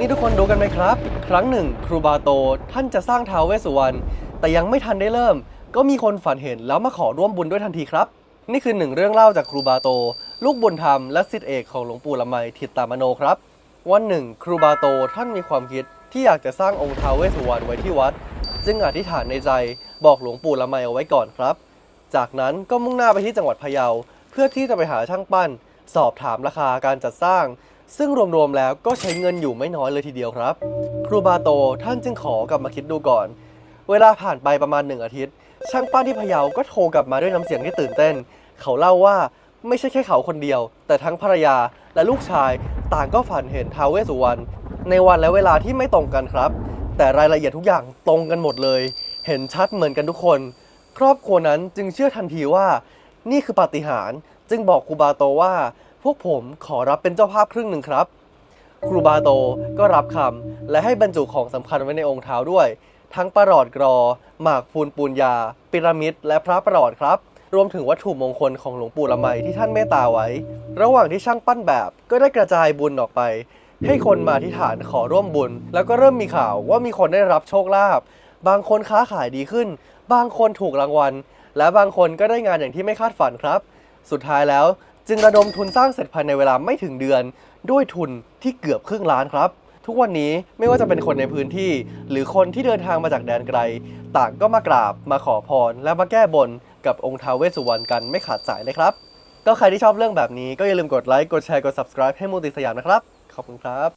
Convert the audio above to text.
นี่ทุกคนดูกันไหมครับ ครั้งหนึ่ง ครูบาโตท่านจะสร้างท้าวเวสสุวรรณแต่ยังไม่ทันได้เริ่ม ก็มีคนฝันเห็นแล้วมาขอร่วมบุญด้วยทันทีครับ นี่คือหนึ่งเรื่องเล่าจากครูบาโต ลูกบุญธรรมและศิษย์เอกของหลวงปู่ละไมทิตตามโนครับ วันหนึ่ง ครูบาโตท่านมีความคิดที่อยากจะสร้างองค์ท้าวเวสสุวรรณไว้ที่วัด จึงอธิษฐานในใจบอกหลวงปู่ละไมเอาไว้ก่อนครับ จากนั้นก็มุ่งหน้าไปที่จังหวัดพะเยา เพื่อที่จะไปหาช่างปั้น สอบถามราคาการจัดสร้าง ซึ่งรวมๆแล้วก็ใช้เงินอยู่ไม่น้อยเลยทีเดียวครับ ครูบาโตท่านจึงขอกลับมาคิดดูก่อน เวลาผ่านไปประมาณหนึ่งอาทิตย์ ช่างปั้นที่พะเยาก็โทรกลับมาด้วยน้ำเสียงที่ตื่นเต้น เขาเล่าว่าไม่ใช่แค่เขาคนเดียว แต่ทั้งภรรยาและลูกชายต่างก็ฝันเห็นท้าวเวสสุวรรณในวันและเวลาที่ไม่ตรงกันครับ แต่รายละเอียดทุกอย่างตรงกันหมดเลย เห็นชัดเหมือนกันทุกคน ครอบครัวนั้นจึงเชื่อทันทีว่า นี่คือปาฏิหาริย์จึงบอกครูบาโตว่า พวกผมขอรับเป็นเจ้าภาพครึ่งหนึ่งครับ ครูบาโตก็รับคำและให้บรรจุของสำคัญไว้ในองค์เท้าด้วย ทั้งประหลอดกรอ หมากพูนปูนยา ปิรามิด และพระประหลอดครับ รวมถึงวัตถุมงคลของหลวงปู่ละไมที่ท่านเมตตาไว้ ระหว่างที่ช่างปั้นแบบก็ได้กระจายบุญออกไป ให้คนมาที่ฐานขอร่วมบุญ แล้วก็เริ่มมีข่าวว่ามีคนได้รับโชคลาภบางคนค้าขายดีขึ้น บางคนถูกรางวัล และบางคนก็ได้งานอย่างที่ไม่คาดฝันครับ สุดท้ายแล้ว จึงระดมทุนสร้างเสร็จภายในเวลาไม่ถึงเดือน ด้วยทุนที่เกือบครึ่งล้านครับ ทุกวันนี้ไม่ว่าจะเป็นคนในพื้นที่ หรือคนที่เดินทางมาจากแดนไกล ต่างก็มากราบมาขอพร และมาแก้บนกับองค์ท้าวเวสสุวรรณกันไม่ขาดสายเลยครับ ก็ใครที่ชอบเรื่องแบบนี้ก็อย่าลืมกดไลค์กดแชร์กด subscribe ให้มูติสยามนะครับ ขอบคุณครับ